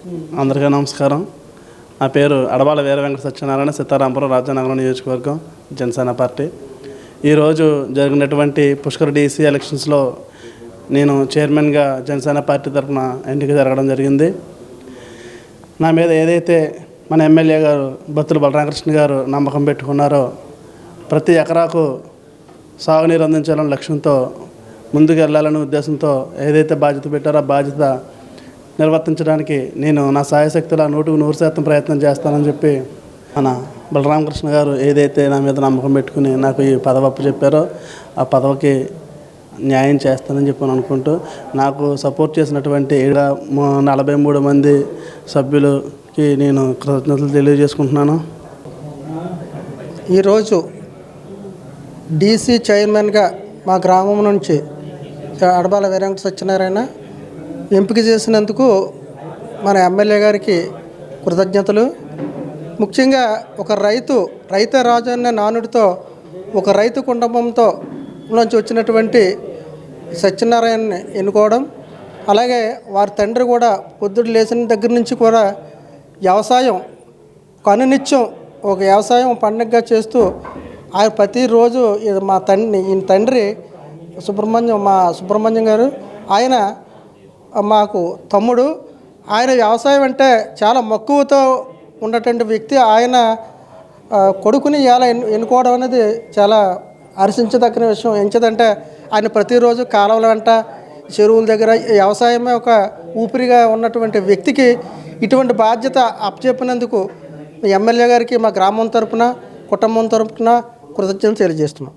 అందరికీ నమస్కారం. నా పేరు అడవాల వీర వెంకట సత్యనారాయణ సీతారాంపురం రాజానగరం నియోజకవర్గం జనసేన పార్టీ. ఈరోజు జరిగినటువంటి పుష్కర్ డీసీ ఎలక్షన్స్లో నేను చైర్మన్గా జనసేన పార్టీ తరఫున ఎన్నిక జరగడం జరిగింది. నా మీద ఏదైతే మన ఎమ్మెల్యే గారు బత్తుల బలరామకృష్ణ గారు నమ్మకం పెట్టుకున్నారో ప్రతి ఎకరాకు సాగునీరు అందించాలనే లక్ష్యంతో ముందుకు వెళ్ళాలనే ఉద్దేశంతో ఏదైతే బాధ్యత పెట్టారో ఆ బాధ్యత నిర్వర్తించడానికి నేను నా సాయశక్తుల నూటికి నూరు శాతం ప్రయత్నం చేస్తానని చెప్పి మన బలరామకృష్ణ గారు ఏదైతే నా మీద నమ్మకం పెట్టుకుని నాకు ఈ పదవప్పు చెప్పారో ఆ పదవికి న్యాయం చేస్తానని చెప్పి అనుకుంటూ నాకు సపోర్ట్ చేసినటువంటి ఈడ నలభై మూడు మంది సభ్యులకి నేను కృతజ్ఞతలు తెలియజేసుకుంటున్నాను. ఈరోజు డీసీ చైర్మన్గా మా గ్రామం నుంచి అడబాల వీరంక సత్యనారాయణ ఎంపిక చేసినందుకు మన ఎమ్మెల్యే గారికి కృతజ్ఞతలు. ముఖ్యంగా ఒక రైతు రైత రాజు అనే నానుడితో ఒక రైతు కుటుంబంతో నుంచి వచ్చినటువంటి సత్యనారాయణని ఎన్నుకోవడం అలాగే వారి తండ్రి కూడా పొద్దుడు లేచిన దగ్గర నుంచి కూడా వ్యవసాయం కనునిత్యం ఒక వ్యవసాయం పండగగా చేస్తూ ఆయన ప్రతిరోజు ఇది మా తండ్రి ఈయన తండ్రి సుబ్రహ్మణ్యం మా సుబ్రహ్మణ్యం గారు ఆయన మాకు తమ్ముడు. ఆయన వ్యవసాయం అంటే చాలా మక్కువతో ఉన్నటువంటి వ్యక్తి. ఆయన కొడుకుని ఎలా ఎన్ను ఎన్నుకోవడం అనేది చాలా హర్షించదగిన విషయం. ఎంచదంటే ఆయన ప్రతిరోజు కాలువల వెంట చెరువుల దగ్గర వ్యవసాయమే ఒక ఊపిరిగా ఉన్నటువంటి వ్యక్తికి ఇటువంటి బాధ్యత అప్పచెప్పినందుకు ఎమ్మెల్యే గారికి మా గ్రామం తరపున కుటుంబం తరపున కృతజ్ఞతలు తెలియజేస్తున్నాం.